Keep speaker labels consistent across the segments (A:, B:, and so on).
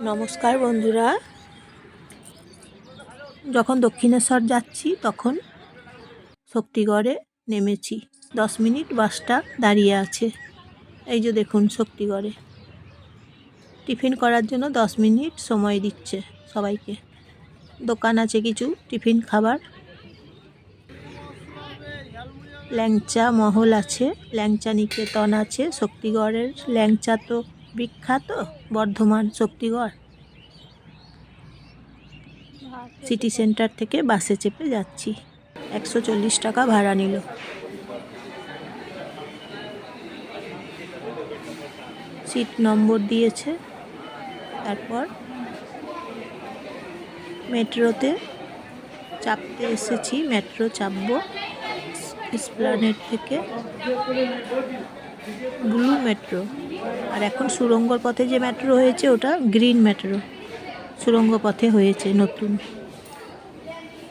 A: নমস্কার বন্ধুরা। যখন দক্ষিণেশ্বর যাচ্ছি, তখন শক্তিগড়ে নেমেছি। দশ মিনিট বাসটা দাঁড়িয়ে আছে। এই যে দেখুন শক্তিগড়ে। টিফিন করার জন্য দশ মিনিট সময় দিচ্ছে সবাইকে। দোকান আছে কিছু টিফিন খাবার। ল্যাংচা মহল আছে, ল্যাংচা নিকেতন আছে, শক্তিগড়ের ল্যাংচা তো বিখ্যাত, বর্ধমান শক্তিগড়। সিটি সেন্টার থেকে বাসে চেপে যাচ্ছি। একশো চল্লিশ টাকা ভাড়া নিল। সিট নম্বর দিয়েছে। তারপর মেট্রোতে চাপতে এসেছি, মেট্রো চাপবো। এসপ্লানেড থেকে ব্লু মেট্রো আর এখন সুরঙ্গর পথে যে মেট্রো হয়েছে, ওটা গ্রিন মেট্রো সুরঙ্গ পথে হয়েছে নতুন।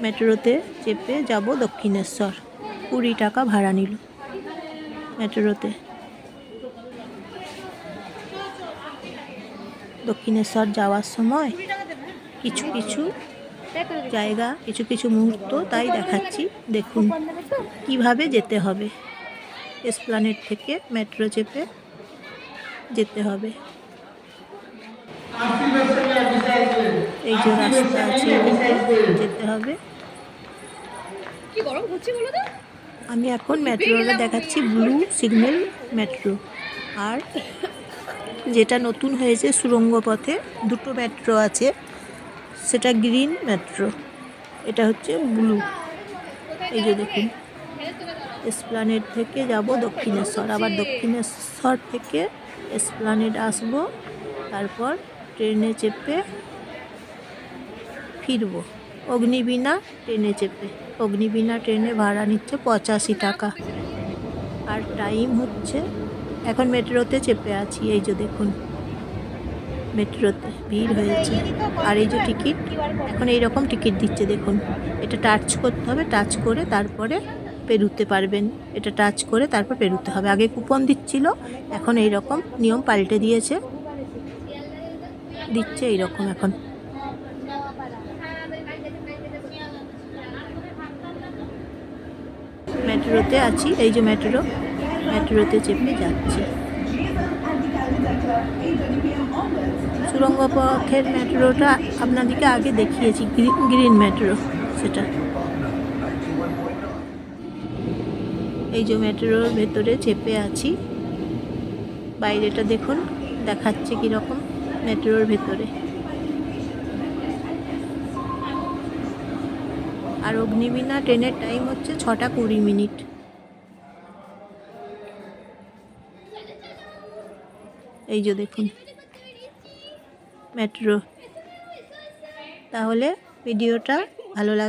A: মেট্রোতে চেপে যাব দক্ষিণেশ্বর। কুড়ি টাকা ভাড়া নিল মেট্রোতে দক্ষিণেশ্বর যাওয়ার সময় কিছু কিছু জায়গা, কিছু কিছু মুহূর্ত, তাই দেখাচ্ছি। দেখুন, কীভাবে যেতে হবে। এসপ্লানেট থেকে মেট্রো চেপে যেতে হবে। এই যে রাস্তা আছে, যেতে হবে। আমি এখন মেট্রোটা দেখাচ্ছি ব্লু সিগন্যাল মেট্রো। আর যেটা নতুন হয়েছে সুরঙ্গ পথে, দুটো মেট্রো আছে। সেটা গ্রিন মেট্রো। এটা হচ্ছে ব্লু। এই যে দেখুন এসপ্লানেড থেকে যাব দক্ষিণেশ্বর, আবার দক্ষিণেশ্বর থেকে এসপ্লানেড আসব, তারপর ট্রেনে চেপে ফিরবো। অগ্নিবীণা ট্রেনে চেপে। অগ্নিবীণা ট্রেনে ভাড়া নিচ্ছে পঁচাশি টাকা। আর টাইম হচ্ছে, এখন মেট্রোতে চেপে আছি, এই যে দেখুন। মেট্রোতে ভিড় হয়েছে। আর এই যে টিকিট, এখন এই রকম টিকিট দিচ্ছে, দেখুন। এটা টাচ করতে হবে, টাচ করে তারপরে পেরুতে পারবেন। এটা টাচ করে তারপর পেরুতে হবে। আগে কুপন দিচ্ছিল, এখন এই রকম নিয়ম পাল্টে দিয়েছে। দিচ্ছে এই রকম এখন। মেট্রোতে আছি, এই যে মেট্রো। মেট্রোতে চেপে যাচ্ছি। সুরঙ্গ পথের মেট্রোটা আপনাদেরকে আগে দেখিয়েছি, গ্রি- গ্রিন মেট্রো সেটা। এই যে মেট্রোর ভেতরে চেপে আছি। বাইরেটা দেখুন, দেখাচ্ছে কীরকম মেট্রোর ভেতরে। আর অগ্নিবীণা ট্রেনের টাইম হচ্ছে ছটা কুড়ি মিনিট। এই যে দেখুন মেট্রো তাহলে ভিডিওটা ভালো লাগ